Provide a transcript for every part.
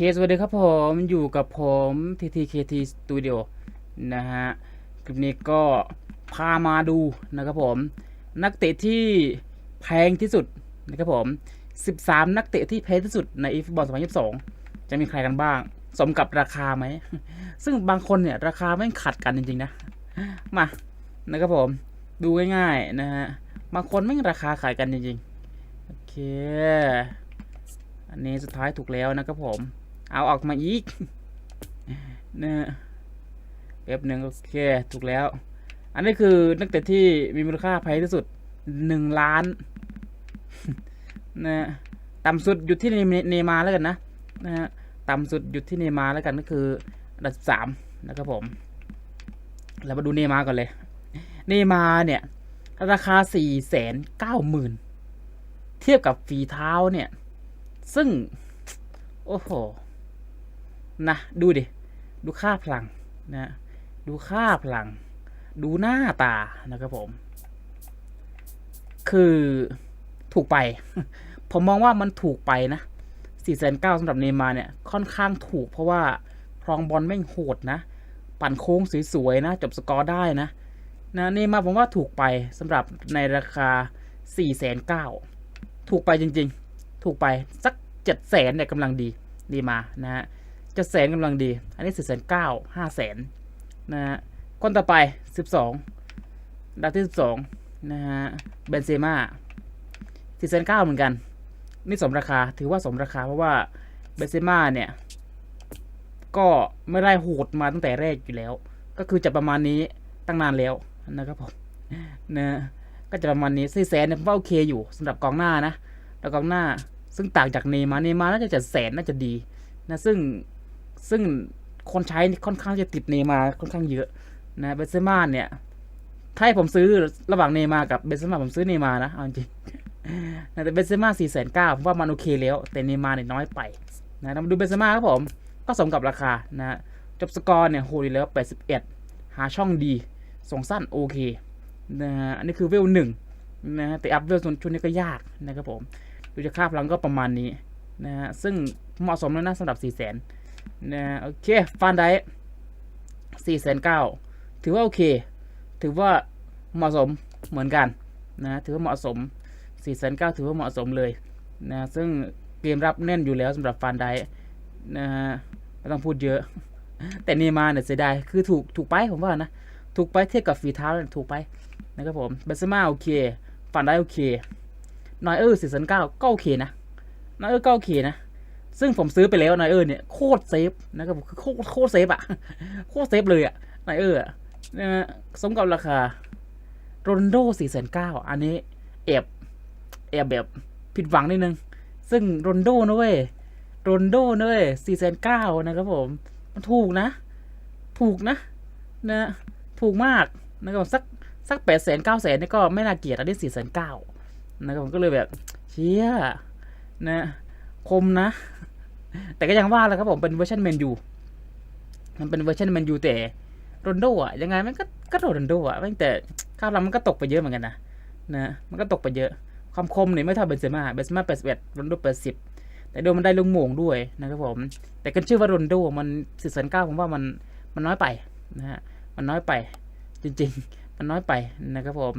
คสวัสดีครับผมอยู่กับผม TTKT Studio นะฮะ คลิปนี้ก็พามาดูนะครับผม นักเตะที่แพงที่สุดนะครับผม 13 นักเตะที่แพงที่สุดใน e ฟุตบอล2022 จะมีใครกันบ้าง สมกับราคาไหม ซึ่งบางคนเนี่ย ราคาไม่ขัดกันจริงๆนะ มานะครับผมดูง่ายๆนะฮะ บางคนไม่ราคาขายกันจริงๆ โอเค อันนี้สุดท้ายถูกแล้วนะครับผม เอาออกมาอีกนะแป๊บหนึ่งโอเคถูกแล้ว อันนี้คือนักเตะที่มีมูลค่าแพงที่สุดหนึ่งล้านนะต่ำสุดหยุดที่เนนมาแล้วกันนะนะฮะต่ำสุดหยุดที่เนมาแล้วกันก็คืออันดับสามนะครับผมเรามาดูเนมาก่อนเลย เนมาเนี่ย ราคาสี่แสนเก้าหมื่นเทียบกับฝีเท้าเนี่ย ซึ่ง โอ้โห นะดูดิ ดูค่าพลังนะดูค่าพลัง ดูหน้าตานะครับผม คือถูกไป ผมมองว่ามันถูกไปนะ4 9 0 0 0สำหรับเนมาเนี่ยค่อนข้างถูกเพราะว่าครองบอลแม่งโหดนะ ปั่นโค้งสวยๆนะ จบสกอร์ได้นะนะเนมาผมว่าถูกไปสำหรับในราคา4 9 0 0 0ถูกไปจริงๆ ถูกไปสักเจ็ดแสนเนี่ยกำลังดีดีมานะฮะ จ็ดแสนกำลังดี อันนี้สี่แสนเก้าห้าแสนนะฮะคนต่อไปสิบสองดาวที่สิบสองนะฮะเบนเซม่าสี่แสนเก้าเหมือนกัน นี่สมราคาถือว่าสมราคาเพราะว่าเบนเซม่าเนี่ย ก็ไม่ได้โหดมาตั้งแต่แรกอยู่แล้ว ก็คือจะประมาณนี้ตั้งนานแล้วนะครับผมนะก็จะประมาณนี้สี่แสนเนี่ยผมว่าโอเคอยู่สำหรับกองหน้านะแล้วกองหน้าซึ่งต่างจากเนย์มาเนย์มาน่าจะจัดแสนน่าจะดีนะซึ่ง ซึ่งคนใช้ค่อนข้างจะติดเนมาค่อนข้างเยอะนะเบนเซม่าเนี่ย ถ้าให้ผมซื้อระหว่างเนมากับเบนเซม่าผมซื้อเนมานะเอาจริงนะแต่เบนเซม่าสี่แสนเก้าผมว่ามันโอเคแล้ว แต่เนมาเนี่ยน้อยไปนะเรามาดูเบนเซม่าครับผม ก็สมกับราคานะจบสกอร์เนี่ยโหดีแล้วแปดสิบเอ็ดหาช่องดี ส่งสั้นโอเคนะฮะอันนี้คือเวลหนึ่งนะฮะแต่อัพเวลส่วนชุดนี้ก็ยากนะครับผม ดูจะค่าพลังก็ประมาณนี้นะฮะซึ่งเหมาะสมแล้วนะสำหรับ 4 0 0 0 0 นะโอเคฟันได้สี่แสนเก้าถือว่าโอเค ถือว่าเหมาะสมเหมือนกันนะถือว่าเหมาะสม4ี่แสนเก้าถือว่าเหมาะสมเลยนะซึ่งเกมรับแน่นอยู่แล้วสำหรับฟันไดนะฮะไม่ต้องพูดเยอะ แต่นีมาเนี่ยเสียดายคือถูกถูกไปผมว่านะ ถูกไปเทียบกับฝีเท้าถูกไปนะครับผมเบสมาโอเคฟันได้โอเคนอยเออร์สี่แสนเก้าก็โอเคนะนอยเออร์ก็โอเคนะ ซึ่งผมซื้อไปแล้วนอยเออร์เนี่ยโคตรเซฟนะครับผมคือโคตรโคตรเซฟอะโคตรเซฟเลยอะนอยเออร์นะฮะสมกับราคาโรนโดสี่แสนเก้าอันนี้แอบแอบแบบผิดหวังนิดนึง ซึ่งโรนโดนะเว้ยโรนโดนะเว้ยสี่แสนเก้านะครับผม มันถูกนะ ถูกนะนะถูกมากนะครับสักสักแปดแสนเก้าแสนนี่ก็ไม่น่าเกลียดอันนี้สี่แสนเก้านะครับผมก็เลยแบบเชี่ยนะ คมนะ แต่ก็ยังว่าแหละครับผมเป็นเวอร์ชันเมนยูมันเป็นเวอร์ชันเมนยูแต่โรนโดอะยังไงมันก็ก็โรนโดอะตั้งแต่ค่าพลังมันก็ตกไปเยอะเหมือนกันนะนะมันก็ตกไปเยอะ ความคมเนี่ยไม่เท่าเบนเซม่าเบนเซม่าแปดสิบเอ็ดโรนโดแปดสิบแต่โดมันได้ลุงโมงด้วยนะครับผม แต่กันชื่อว่าโรนโดมันสี่แสนเก้าผมว่ามันมันน้อยไปนะฮะมันน้อยไป จริง ๆ มันน้อยไปนะครับผม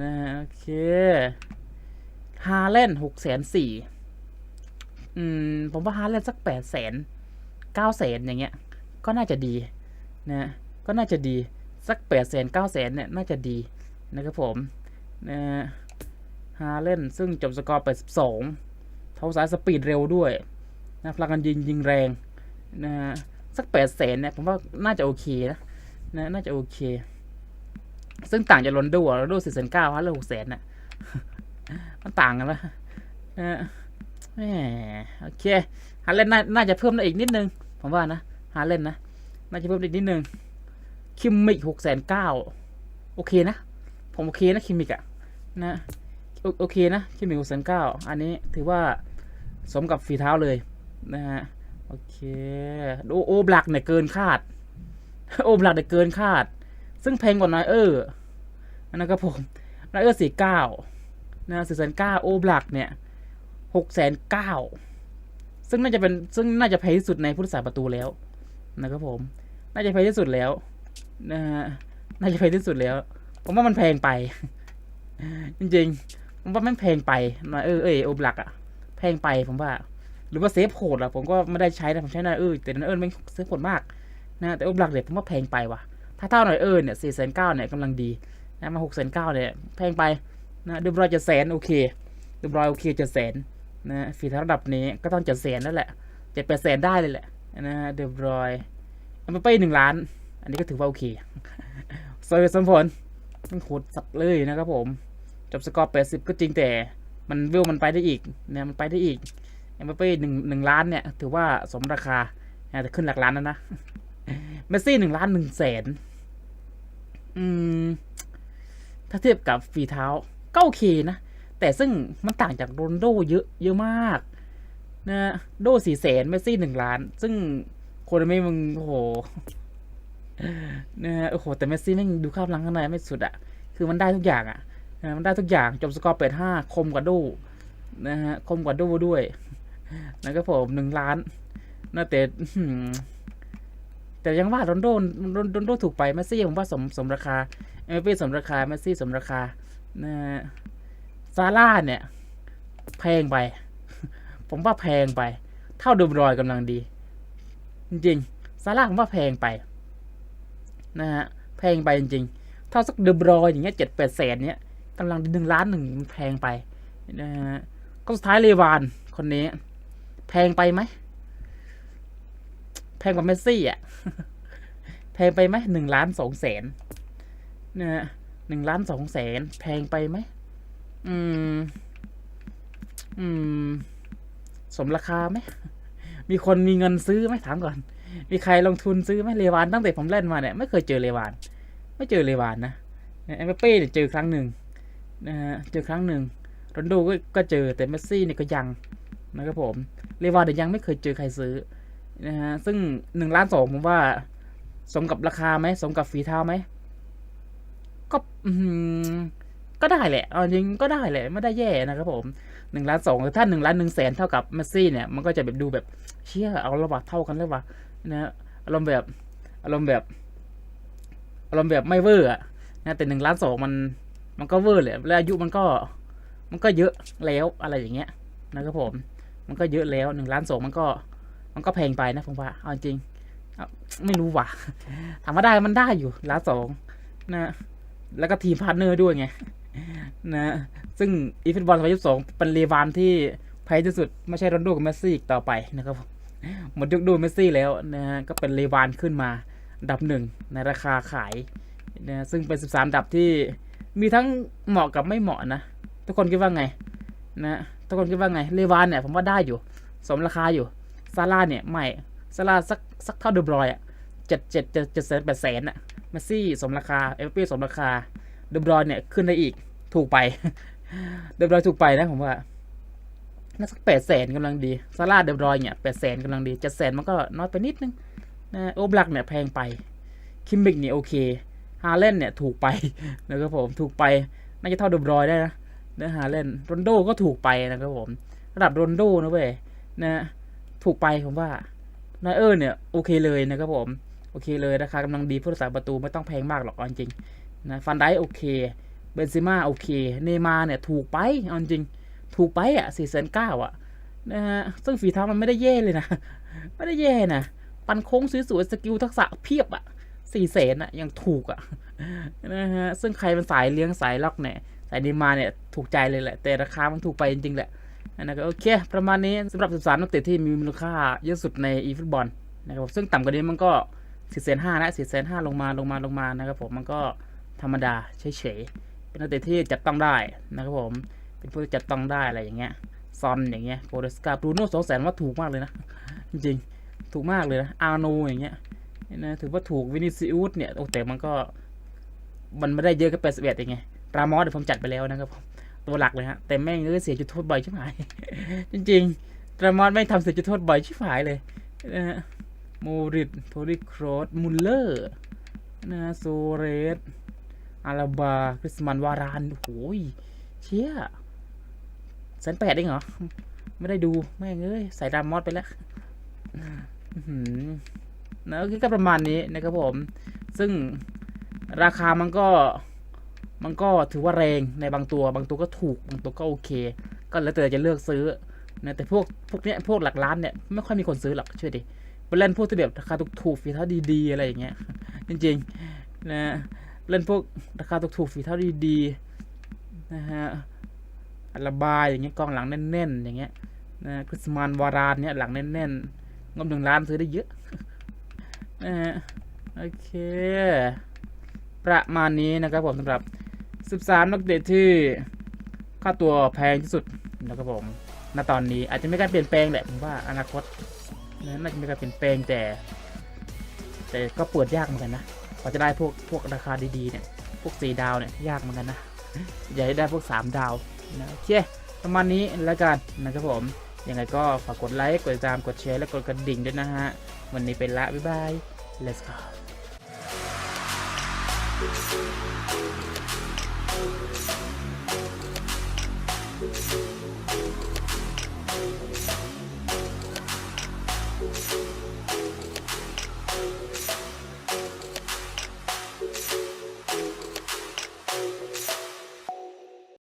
นะโอเคฮาเลนหกแสนสี่ อืม ผมว่าฮาเลนสักแปดแสนเก้าแสนอย่างเงี้ย ก็น่าจะดีนะก็น่าจะดีสักแปดแสนเก้าแสนเนี่ยน่าจะดีนะครับผมนะฮาเลนซึ่งจบสกอร์ไปสิบสองเท้าซ้ายสปีดเร็วด้วยนะพลังกันยิงยิงแรงนะสักแปดแสนเนี่ยผมว่าน่าจะโอเคนะนะน่าจะโอเค ซึ่งต่างจากโรนโดอะโรนโดสี่แสนเก้าฮัลโหลหกแสนน่ะมันต่างกันละนะ แหมโอเคฮาเลนน่าน่าจะเพิ่มได้อีกนิดนึง ผมว่านะฮาเลนนะ น่าจะเพิ่มได้อีกนิดนึง คิมมิกหกแสนเก้าโอเคนะ ผมโอเคนะคิมมิกอะนะโอโอเคนะคิมมิกหกแสนเก้าอันนี้ถือว่าสมกับฝีเท้าเลยนะฮะโอเคโอโอบลักเนี่ยเกินคาด โอบลักเนี่ยเกินคาด ซึ่งแพงกว่านายเออร์นะครับผมนายเออร์สี่เก้านะสี่แสนเก้าโอบลักเนี่ย หกแสนเก้าซึ่งน่าจะเป็นซึ่งน่าจะแพงที่สุดในผู้รักษาประตูแล้วนะครับผม น่าจะแพงที่สุดแล้วนะฮะน่าจะแพงที่สุดแล้ว ผมว่ามันแพงไป จริงๆ ผมว่ามันแพงไปนะเออเออโอบลักอะแพงไปผมว่า หรือว่าเซฟโหดอะผมก็ไม่ได้ใช้นะผมใช้นายเออแต่นายเออมันเซฟโหดมากนะแต่โอบลักเนี่ยผมว่าแพงไปว่ะ ถ้าเท่าหน่อยเออเนี่ยสี่แสนเก้าเนี่ยกำลังดีนะมาหกแสนเก้าเนี่ยแพงไปนะเดบรอยจะแสนโอเคเดบรอยโอเคจะแสน นะฝีเท้าระดับนี้ก็ต้องเจะแสนนั่นแหละเจ็ดแปดแสนได้เลยแหละนะเดบรอยเอาไปไปหนึ่งล้าน อันนี้ก็ถือว่าโอเคสวยสมผลมันโหดสัตว์เลยนะครับผม จบสกอร์แปดสิบก็จริงแต่ มันวิวมันไปได้อีกเนี่ยมันไปได้อีกเอ็มเป้หนึ่งหนึ่งล้านเนี่ย ถือว่าสมราคาแต่ขึ้นหลักล้านแล้วนะเมสซี่หนึ่งล้านหนึ่งแสนอืมถ้าเทียบกับฝีเท้าก็โอเคนะ แต่ซึ่งมันต่างจากโรนโดเยอะเยอะมากนะโดสี่แสนเมสซี่หนึ่งล้าน ซึ่งคนไม่มึงโอ้โหนะฮะโอ้โห แต่เมสซี่แม่งดูข้ามหลังข้างในไม่สุดอะคือมันได้ทุกอย่างอะนะมันได้ทุกอย่างจบสกอร์เปิดห้าคมกว่าโดนะฮะคมกว่าโดด้วยนะครับผมหนึ่งล้านนะแต่แต่ยังว่าโรนโดโรนโดถูกไปเมสซี่ผมว่าสมสมราคาเอมเป้สมราคาเมสซี่สมราคานะฮะ ซาร่าเนี่ย แพงไป ผมว่าแพงไป เท่าเดบรอยกำลังดี จริงๆซาร่าผมว่าแพงไปนะฮะแพงไปจริงๆเท่าสักเดบรอยอย่างเงี้ยเจ็ดแปดแสนเนี้ยกำลังหนึ่งล้านหนึ่งมันแพงไปนะฮะก็สุดท้ายเลวานคนนี้ แพงไปไหมแพงกว่าเมสซี่อะแพงไปไหมหนึ่งล้านสองแสนนะฮะหนึ่งล้านสองแสนแพงไปไหม อืม อืม สมราคาไหม มีคนมีเงินซื้อไหมถามก่อน มีใครลงทุนซื้อไหมเลวานตั้งแต่ผมเล่นมาเนี่ยไม่เคยเจอเลวาน ไม่เจอเลวานนะเอ็มเป้เนี่ยเจอครั้งหนึ่งนะฮะเจอครั้งหนึ่งโรนโดก็ก็เจอแต่เมสซี่เนี่ยก็ยังนะครับผมเลวานเนี่ยยังไม่เคยเจอใครซื้อนะฮะซึ่งหนึ่งล้านสองผมว่า สมกับราคาไหมสมกับฝีเท้าไหมก็อืม ก็ได้แหละเอาจริงก็ได้แหละไม่ได้แย่นะครับผมหนึ่งล้านสองถ้าหนึ่งล้านหนึ่งแสนเท่ากับเมสซี่เนี่ยมันก็จะแบบดูแบบเชี่ยเอาระบาเท่ากันเลยว่ะนะอารมณ์แบบอารมณ์แบบอารมณ์แบบไม่เวอร์อะนะแต่หนึ่งล้านสองมันมันก็เวอร์เลยแล้วอายุมันก็มันก็เยอะแล้วอะไรอย่างเงี้ยนะครับผม มันก็เยอะแล้วหนึ่งล้านสองมันก็ มันก็แพงไปนะผมว่าเอาจริงไม่รู้ว่ะถามว่าได้มันได้อยู่ล้านสองนะ แล้วก็ทีมพาร์ทเนอร์ด้วยไง นะ ซึ่งอีฟิตบอล2022เป็นเลวานที่แพงที่สุด ไม่ใช่โรนโดกับเมสซี่อีกต่อไปนะครับหมดยุคดูเมสซี่แล้วนะฮะก็เป็นเลวานขึ้นมาดับหนึ่งในราคาขายนะซึ่งเป็น 13 ดับที่มีทั้งเหมาะกับไม่เหมาะนะ ทุกคนคิดว่าไงนะทุกคนคิดว่าไงเลวานเนี่ยผมว่าได้อยู่ สมราคาอยู่ซาร่าเนี่ยไม่ซาร่าสักสักเท่าเดบรอยอะเจ็ดเจ็ดเจ็ดเจ็ดแสนแปดแสนอะเมสซี่สมราคาเอฟเป้สมราคา เดบรอยเนี่ยขึ้นได้อีกถูกไป เดบรอยถูกไปนะผมว่าน่าสักแปดแสนกำลังดีซาร่าเดบรอยเนี่ยแปดแสนกำลังดีเจ็ดแสนมันก็น้อยไปนิดนึงนะโอบลักเนี่ยแพงไป คิมบิกเนี่ยโอเคฮาเลนเนี่ยถูกไปนะครับผมถูกไปน่าจะเท่าเดบรอยได้นะนะฮาเลนโรนโดก็ถูกไปนะครับผม ระดับโรนโดนะเว้ยนะถูกไปผมว่านายเออร์เนี่ยโอเคเลยนะครับผม โอเคเลยราคากำลังดีผู้รักษาประตูไม่ต้องแพงมากหรอกจริง นะฟันไดโอเค เบนซิม่าโอเค เนย์มาเนี่ยถูกไปเอาจริง ถูกไปอะสี่แสนเก้าอะนะฮะซึ่งฝีเท้ามันไม่ได้แย่เลยนะ ไม่ได้แย่นะ ปันโค้งสวยๆสกิลทักษะเพียบอะสี่แสนอะยังถูกอะนะฮะซึ่งใครเป็นสายเลี้ยงสายล็อกเนี่ยสายเนย์มาเนี่ยถูกใจเลยแหละ แต่ราคามันถูกไปจริงๆแหละนะครับโอเค ประมาณนี้สำหรับ 13 นักเตะที่มีมูลค่าเยอะสุดในอีฟุตบอลนะครับซึ่งต่ำกว่านี้มันก็4 5 0 0 0นห้านะ4 5 0 0 0ลงมาลงมาลงมานะครับผมมันก็ ธรรมดาเฉยๆ เป็นนักเตะที่จับต้องได้นะครับผม เป็นผู้ที่จับต้องได้อะไรอย่างเงี้ย ซอนอย่างเงี้ยโกเดสกาบรูโน่สองแสนว่าถูกมากเลยนะ จริงๆ ถูกมากเลยนะ อาร์โนอย่างเงี้ยนะถือว่าถูกวินิซิอุสเนี่ยโอ้แต่มันก็ มันไม่ได้เยอะแค่แปดสิบเอ็ดเองไง รามอสเดี๋ยวผมจัดไปแล้วนะครับผมตัวหลักเลยฮะ แต่แม่งเลยเสียจุดโทษบ่อยชิบหาย จริงๆ รามอนไม่ทำเสียจุดโทษบ่อยชิบหายเลยนะฮะโมริดโทริโครสมุลเลอร์นะฮะโซเรส อาราบาคริสมันวารานโอ้ยเชี่ยแสนแปดเองเหรอ ไม่ได้ดู แม่งเอ้ย ใส่ดามอดไปแล้วอื้อหือนะก็ประมาณนี้นะครับผม ซึ่งราคามันก็มันก็ถือว่าแรงในบางตัว บางตัวก็ถูก บางตัวก็โอเค ก็แล้วแต่จะเลือกซื้อนะแต่พวกพวกเนี้ยพวกหลักล้านเนี่ยไม่ค่อยมีคนซื้อหรอกเชื่อดิไปเล่นพวกที่แบบราคาถูกๆฝีเท้าดีๆอะไรอย่างเงี้ยจริงๆนะ เล่นพวกราคาถูกๆฝีเท้าดีๆนะฮะอัลบายอย่างเงี้ยกองหลังแน่นๆอย่างเงี้ยนะคริสมานวารานเนี่ยหลังแน่นๆงบหนึ่งล้านซื้อได้เยอะนะฮะโอเค ประมาณนี้นะครับผมสำหรับ 13 นักเตะที่ค่าตัวแพงที่สุดนะครับผมณตอนนี้อาจจะไม่การเปลี่ยนแปลงแหละผมว่าอนาคตนะน่าจะมีการเปลี่ยนแปลงแต่ แต่ก็เปิดยากเหมือนกันนะ กว่าจะได้พวกพวกราคาดีๆเนี่ย พวกสี่ดาวเนี่ยยากเหมือนกันนะอยากได้พวกสามดาวนะโอเคประมาณนี้แล้วกันนะครับผมยังไงก็ฝากกดไลค์กดติดตามกดแชร์และกดกระดิ่งด้วยนะฮะวันนี้เป็นละบ๊ายบาย let's go Thank.